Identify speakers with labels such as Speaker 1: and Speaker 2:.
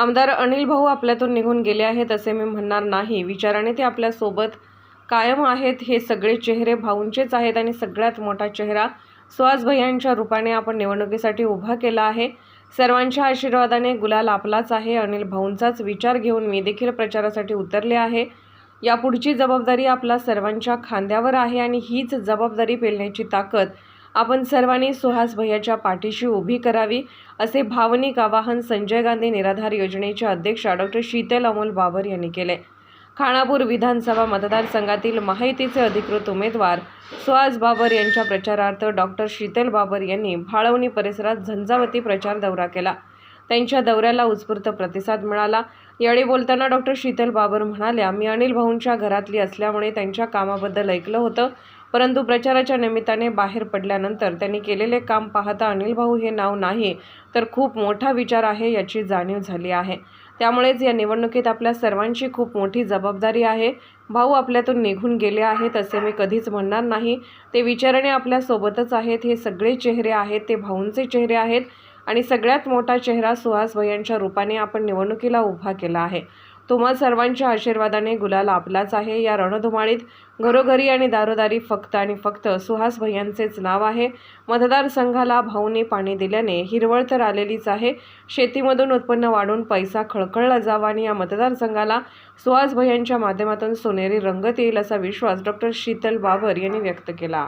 Speaker 1: आमदार अनिल भाऊ आपल्यातून निघून गेले आहेत असे मी म्हणणार नाही. विचाराने ते आपल्यासोबत कायम आहेत हे सगळे चेहरे भाऊंचेच आहेत आणि सगळ्यात मोठा चेहरा सुहास भैयांच्या रूपाने आपण निवडणुकीसाठी उभा केला आहे. सर्वांच्या आशीर्वादाने गुलाल आपलाच आहे. अनिल भाऊंचाच विचार घेऊन मी देखील प्रचारासाठी उतरले आहे. यापुढची जबाबदारी आपला सर्वांच्या खांद्यावर आहे आणि हीच जबाबदारी पेलण्याची ताकद आपण सर्वांनी सुहास भैयाच्या पाठीशी उभी करावी असे भावनिक आवाहन संजय गांधी निराधार योजनेच्या अध्यक्षा डॉक्टर शीतल अमोल बाबर यांनी केले. खानापूर विधानसभा मतदारसंघातील माहितीचे अधिकृत उमेदवार सुहास बाबर यांच्या प्रचारार्थ डॉक्टर शीतल बाबर यांनी भाळवणी परिसरात झंझावती प्रचार दौरा केला. त्यांच्या दौऱ्याला उत्स्फूर्त प्रतिसाद मिळाला. यावेळी बोलताना डॉक्टर शीतल बाबर म्हणाल्या मी अनिल भाऊंच्या घरातली असल्यामुळे त्यांच्या कामाबद्दल ऐकलं होतं. परंतु प्रचाराच्या निमित्ताने बाहेर पडल्यानंतर त्यांनी केलेले काम पाहता अनिल भाऊ हे नाव नाही तर खूप मोठा विचार आहे याची जाणीव झाली आहे. त्यामुळेच या निवडणुकीत आपल्या सर्वांची खूप मोठी जबाबदारी आहे. भाऊ आपल्यातून निघून गेले आहेत असे मी कधीच म्हणणार नाही. ते विचारणे आपल्यासोबतच आहेत हे सगळे चेहरे आहेत ते भाऊंचे चेहरे आहेत आणि सगळ्यात मोठा चेहरा सुहास भैयांच्या रूपाने आपण निवडणुकीला उभा केला आहे. तुम्हा सर्वांच्या आशीर्वादाने गुलाल आपलाच आहे. या रणधुमाळीत घरोघरी आणि दारोदारी फक्त आणि फक्त सुहास भैयांचेच नाव आहे. मतदारसंघाला भाऊने पाणी दिल्याने हिरवळ तर आलेलीच आहे. शेतीमधून उत्पन्न वाढून पैसा खळखळला जावा आणि या मतदारसंघाला सुहास भैयांच्या माध्यमातून सोनेरी रंगत येईल असा विश्वास डॉक्टर शीतल बाबर यांनी व्यक्त केला.